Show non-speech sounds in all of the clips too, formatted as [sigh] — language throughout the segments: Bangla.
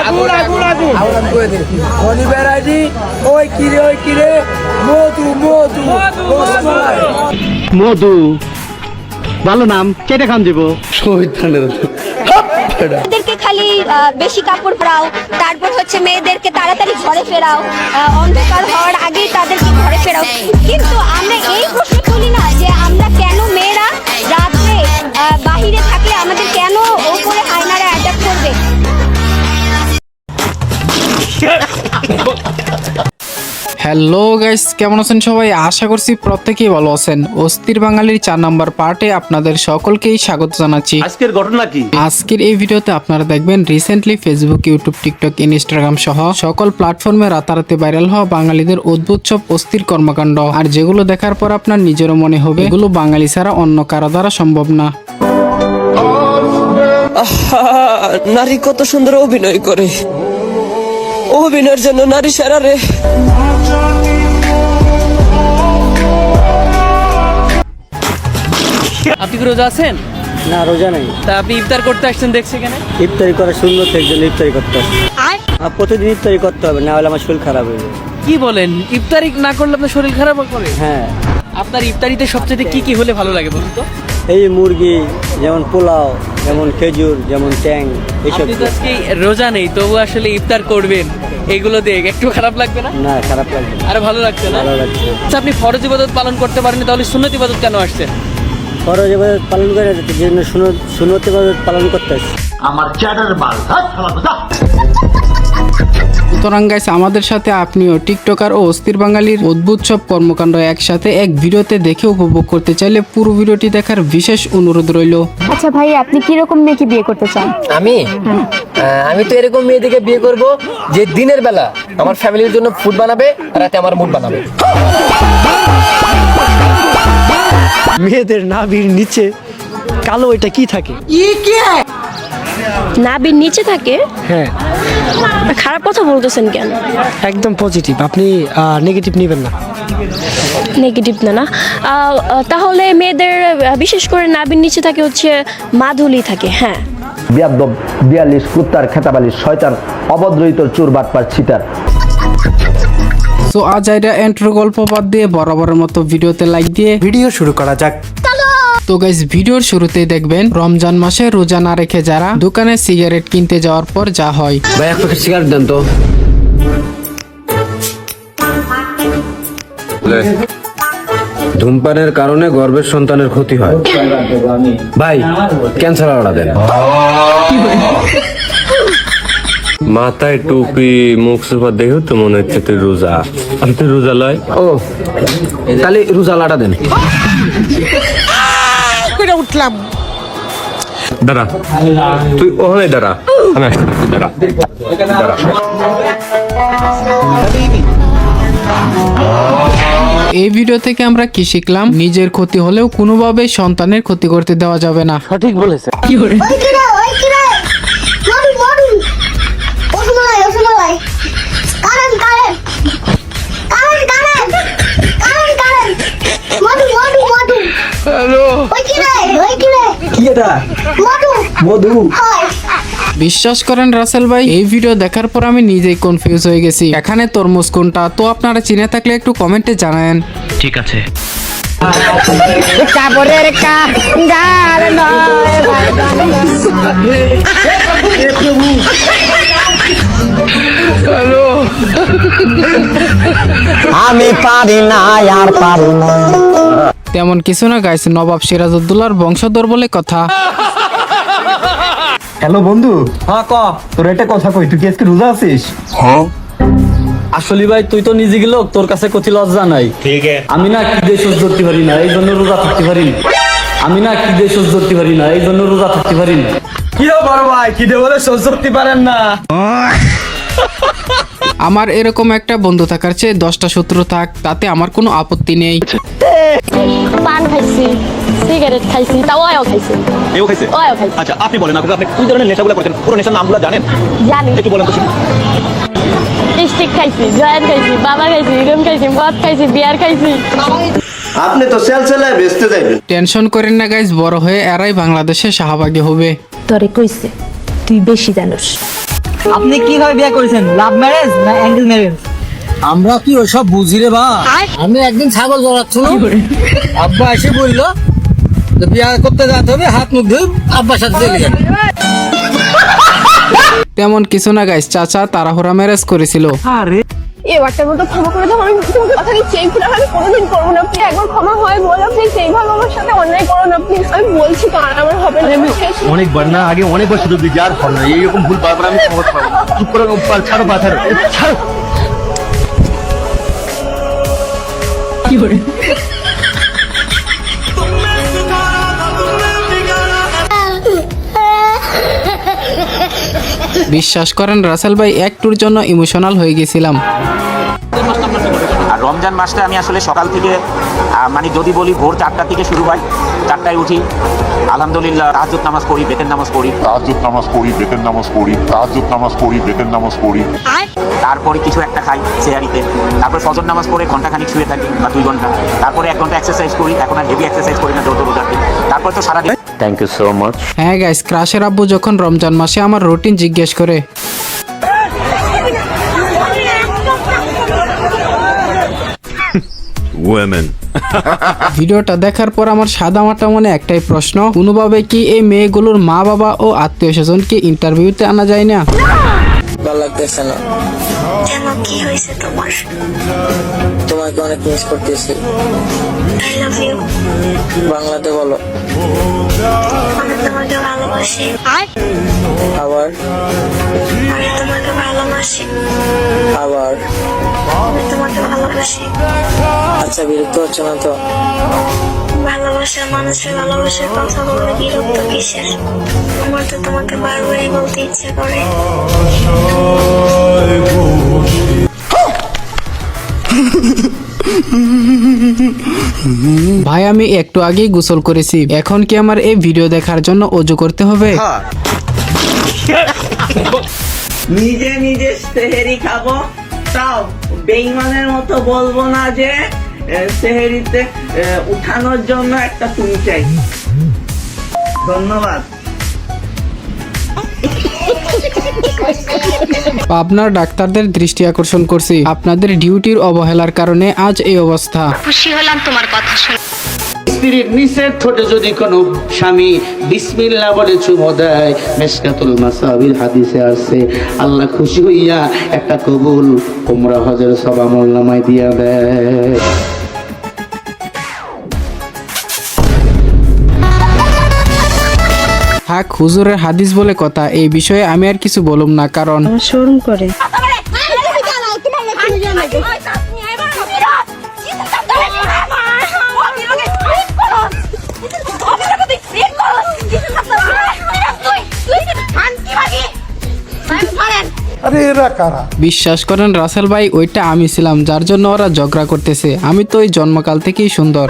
আগুন আগুন আগুন। আগুন করে দে ওই কিরে ওই কিরে। মধু মধু মধু ভালো নাম কেটে খান দিব। মেয়েদেরকে খালি আহ, বেশি কাপড় পরাও তারপর হচ্ছে মেয়েদেরকে তাড়াতাড়ি ঘরে ফেরাও অন্ধকার হওয়ার আগেই তাদেরকে ঘরে ফেরাও। কিন্তু আমরা এই প্রশ্ন তুলি না যে হ্যালো গাইস কেমন আছেন সবাই? আশা করছি প্রত্যেকেই ভালো আছেন। অস্থির বাঙালির চার নাম্বার পার্টে আপনাদের সকলকেই স্বাগত জানাচ্ছি। আজকের ঘটনা কি? আজকের এই ভিডিওতে আপনারা দেখবেন recently Facebook YouTube TikTok Instagram সহ সকল প্ল্যাটফর্মে রাতারাতি ভাইরাল হওয়া বাঙালিদের অদ্ভুত সব অস্থির কর্মকাণ্ড। আর যেগুলো দেখার পর আপনার নিজেরও মনে হবে এগুলো বাঙালি ছাড়া অন্য কারও দ্বারা সম্ভব না। নারী কত সুন্দর অভিনয় করে। অভিনয়ের জন্য নারী সেরা রে। আপনি কি রোজা আছেন? না রোজা নাই। তা আপনি ইফতার করতে আসছেন দেখছি এখানে। ইফতারি করা শূন্য থেকে জন্য ইফতারি করতে হবে আর প্রতিদিন ইফতারি করতে হবে না হলে আমার শরীর খারাপ হয়ে যাবে। কি বলেন? ইফতারি না করলে আপনার শরীর খারাপ করে হ্যাঁ। আপনার ইফতারিতে সবচেয়ে কি কি হলে ভালো লাগে বলুন তো? এই মুরগি যেমন পোলাও যেমন খেজুর যেমন ট্যাং এইসব আপনি তো আজকে রোজা নেই তবু আসলে ইফতার করবেন এগুলো দেখ একটু খারাপ লাগবে না? না খারাপ লাগবে না। আরে ভালো লাগছে না? ভালো লাগছে। আচ্ছা আপনি ফরজ ইবাদত পালন করতে পারেন তাহলে সুন্নত ইবাদত কেন আসছেন ফরজ এবাদত পালন করে যে জন্য সুনত এবাদত পালন করতে আসছি। সুতরাং গাইস আমাদের সাথে আপনিও টিকটকার ও অস্থির বাঙালির অদ্ভুত সব কর্মকাণ্ড একসাথে এক ভিডিওতে দেখে উপভোগ করতে চাইলে পুরো ভিডিওটি দেখার বিশেষ অনুরোধ রইল। আচ্ছা ভাই আপনি কি রকম মেয়েকে বিয়ে করতে চান? আমি? আমি তো এরকম মেয়েদিকে বিয়ে করব যে দিনের বেলা আমার ফ্যামিলির জন্য ফুড বানাবে আর রাতে আমার মুড বানাবে। মেয়েদের নাভির নিচে কালো এটা কি থাকে? নাবির নিচে থাকে? হ্যাঁ। খারাপ কথা বলতেছেন কেন? একদম পজিটিভ আপনি নেগেটিভ নেবেন না। নেগেটিভ না না। তাহলে মেয়েদের বিশেষ করে নাবির নিচে থাকে হচ্ছে মাধুলি থাকে হ্যাঁ। বিয়াদ্দব বিয়াল্লিশ কুত্তার খেতাবালিশ শয়তান অভদ্রহিত চোর বাটপার ছিটার সো আজ আইরা এন্ট্রো গল্প বাদ দিয়ে বরাবরের মতো ভিডিওতে লাইক দিয়ে ভিডিও শুরু করা যাক। তো গাইজ ভিডিওর শুরুতেই দেখবেন রমজান মাসে রোজা না রেখে যারা দোকানে সিগারেট কিনতে যাওয়ার পর যা হয়। ভাই এক প্যাকেট সিগারেট দেন তো। ধূমপানের কারণে গর্ভের সন্তানের ক্ষতি হয়। ভাই ক্যান্সার আড়া দেন। মাথায় টুপি মুখ সুপার দেখো তো মনে হচ্ছে তুই রোজা। আমি তুই রোজা লয়। ও তাহলে রুজালাটা দেন। দাঁড়া। তুই ওখানে দাঁড়া। আমি আসছি দাঁড়া। দাঁড়া। এই ভিডিও থেকে আমরা কি শিখলাম? নিজের ক্ষতি হলেও কোনোভাবে সন্তানের ক্ষতি করতে দেওয়া যাবে না। সঠিক বলেছে কি কিরে এটা মধু। মধু। বিশ্বাস করেন রাসেল ভাই এই ভিডিও দেখার পর আমি নিজেই কনফিউজ হয়ে গেছি। এখানে তরমুজ কোনটা? তো আপনারা চিনে থাকলে একটু কমেন্টে জানায়েন। আমি পারি না আর পারি না। তেমন কিছু না গাইস নবাব সিরাজউদ্দৌলার বংশধর বলে কথা। হ্যালো বন্ধু। হ্যাঁ ক। তোর একটা কথা কই তুই কি আজকে রোজা আছিস? হ্যাঁ। আসলে ভাই তুই তো নিজে গেল তোর কাছে কচি লজ্জা নাই। ঠিক আমি না কি দেশ সহ্য করতে পারি না এই জন্য রোজা থাকতে পারি না। আমি না কি দেশ সহ্য করতে পারি না এই জন্য রোজা থাকতে পারি না। কি বড় ভাই কি দে বলে সহ্য করতে পারেন না? আমার এরকম একটা বন্ধু থাকার চেয়ে দশটা শত্রু থাক তাতে আমার কোনো আপত্তি নেই। পান খাইছি সিগারেট খাইছি তাও আয়ও খাইছি। এও খাইছে? আয়ও খাইছি। আচ্ছা আপনি বলেন আপনি আপনি কোন ধরনের নেশাগুলো করেছেন। পুরো নেশার নামগুলো জানেন? জানি। একটু বলেন তো স্টিক খাইছি বাবা খাইছি রুম খাইছি মদ খাইছি বিয়ার খাইছি। আপনি তো সেল বেচতে যাইবেন। টেনশন করেন না গাইজ বড় হয়ে এরাই বাংলাদেশে শাহবাগী হবে। তোরে কইছে তুই বেশি জানোস। আপনি কীভাবে বিয়ে করেছেন? লাভ ম্যারেজ না অ্যাঙ্গেল ম্যারেজ আমরা কি ওসব বুঝি রে বা আমি একদিন ছাগল জড়াচ্ছিল আব্বা এসে বলল যে বিয়ে করতে যেতে হবে হাত মুখ ধুই আব্বার সাথে চলে গেল তেমন কিছু না গাইস চাচা তাড়াহুড়া ম্যারেজ করেছিল। এবারটার মতো ক্ষমা করে দাও আমি তোমাকে কথা দিচ্ছি। এই ভুল আমি কোনোদিন করব না প্লিজ একবার ক্ষমা হয় বলো প্লিজ এইভাবে আমার সাথে অন্যায় করো না প্লিজ আমি বলছি তো আর আমার হবে না আমি শেষ অনেকবার না আগে অনেক বছর দিয়েছি আর হবে না এইরকম ভুল বারবার আমি ক্ষমা করতে পারব না। চুপ করে ছাড়ো পা ছাড়ো ছাড়ো। বিশ্বাস করেন রাসেল ভাই একটুর জন্য ইমোশনাল হয়ে গেছিলাম। আর রমজান মাসটা আমি আসলে সকাল থেকে মানে যদি বলি ভোর চারটা থেকে শুরু হয় চারটায় উঠি। আলহামদুলিল্লাহ তাহাজুদ নামাজ পড়ি বেতের নামাজ পড়ি। তাহাজ্জুদ নামাজ পড়ি বেতের নামাজ পড়ি তাহাজ্জুদ নামাজ পড়ি বেতের নামাজ পড়ি। তারপরে কিছু একটা খাই সেহারিতে তারপর ফজর নামাজ পড়ে ঘন্টাখানিক শুয়ে থাকি বা দুই ঘণ্টা তারপরে এক ঘণ্টা এক্সারসাইজ করি এখন আর হেভি এক্সারসাইজ করি না যত রোজার দিন। তারপর তো সারাদিন থ্যাংক ইউ সো মাচ হ্যাঁ গাইস ক্রাশের আব্বু যখন রমজান মাসে আমার রুটিন জিজ্ঞেস করে ভিডিওটা দেখার পর আমার সাদা মাটা মনে একটাই প্রশ্ন কোনোভাবে কি এই মেয়েগুলোর মা বাবা ও আত্মীয় স্বজনকে ইন্টারভিউতে আনা যায় না? ভালো লাগতেছে না। কেন কি হয়েছে তোমার? তোমাকে অনেক মিস করতেছি। বাংলাতে বলো। আমি তোমাকে ভালোবাসি। আবার? আমি তোমাকে ভালোবাসি। আবার? আমি তোমাকে ভালোবাসি। আচ্ছা বিরক্ত হচ্ছে না তো? ভালোবাসা মানুষের ভালোবাসার কথা বলে বিরক্ত কিসের? আমার তো তোমাকে বারবারই বলতে ইচ্ছে করে। ভাই, আমি একটু আগেই গোসল করেছি। এখন কি আমার এই ভিডিও দেখার জন্য অজু করতে হবে? নিজে নিজে সেহেরি খাব। তাও বেইমানের মতো বলব না যে সেহেরিতে উঠানোর জন্য একটা তুমি চাই। ধন্যবাদ। [laughs] আপনার ডাক্তারদের দৃষ্টি আকর্ষণ করছি। আপনাদের ডিউটির অবহেলার কারণে আজ এই অবস্থা। খুশি হলাম তোমার কথা শুনে। স্ত্রীর নিচের ঠোঁটে যদি কোনো স্বামী বিসমিল্লা বলে চুমো দেয় মেসকাতুল মাসাবির হাদিসে আসছে আল্লাহ খুশি হইয়া একটা কবুল উমরা হজের সব আমল নামায় দিয়া দেয়। হাক হুজুরের হাদিস বলে কথা এই বিষয়ে আমি আর কিছু বলুম না কারণ শোরুম করে? বিশ্বাস করেন রাসেল ভাই ওইটা আমি ছিলাম যার জন্য ওরা ঝগড়া করতেছে। আমি তো ওই জন্মকাল থেকেই সুন্দর।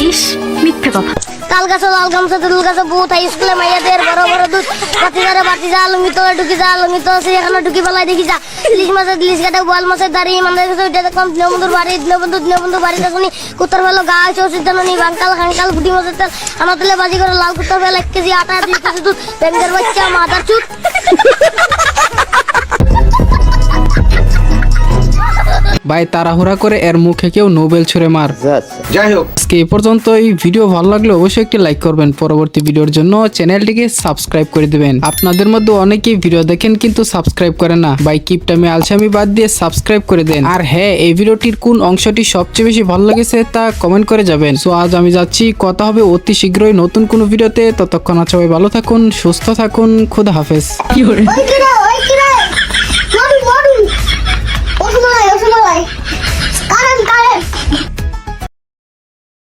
ইস মিথ্যে কথা। তাল গাছে, লাল গামছা দুল গাছে ভূত হাই স্কুলে মাইয়াদের বড় বড় দুধ। বাতি যারে বাতি যা ঢুকি যা, লুঙ্গি তো এখানে ঢুকি বেলায় দেখি যা। ইলিশ মাছের ইলিশ কাটে বোয়াল মাছের দাঁড়ি ইমানদের কাছে ওইটা দেখলাম, দিনবন্ধুর বাড়ি বাড়িতে শুনি, কুত্তার বেলো গা আছে ওষুধ জানি বাঙ্কাল খাঙ্কাল ফুটি মাছের তেল। আমার তেলে বাজি করে লাল কুত্তার বেলা এক কেজি আটা, দুই দুধ। ব্যাংকের বাচ্চা মাথার চুট ভাই তাড়াহুড়া করে এর মুখে কেউ নোবেল ছুঁড়ে মার। যাই হোক। আজকে এই পর্যন্ত এই ভিডিও ভালো লাগলে অবশ্যই একটি লাইক করবেন। পরবর্তী ভিডিওর জন্য চ্যানেলটিকে সাবস্ক্রাইব করে দিবেন। আপনাদের মধ্যে অনেকেই ভিডিও দেখেন কিন্তু সাবস্ক্রাইব করে না। ভাই কিপটামি আলসামি বাদ দিয়ে সাবস্ক্রাইব করে দেন। আর হ্যাঁ এই ভিডিওটির কোন অংশটি সবচেয়ে বেশি ভালো লেগেছে তা কমেন্ট করে যাবেন। সো আজ আমি যাচ্ছি। কথা হবে অতি শীঘ্রই নতুন কোনো ভিডিওতে। ততক্ষণ আর সবাই ভালো থাকুন সুস্থ থাকুন। খুদা হাফেজ। কি ওই 什么来？有什么来？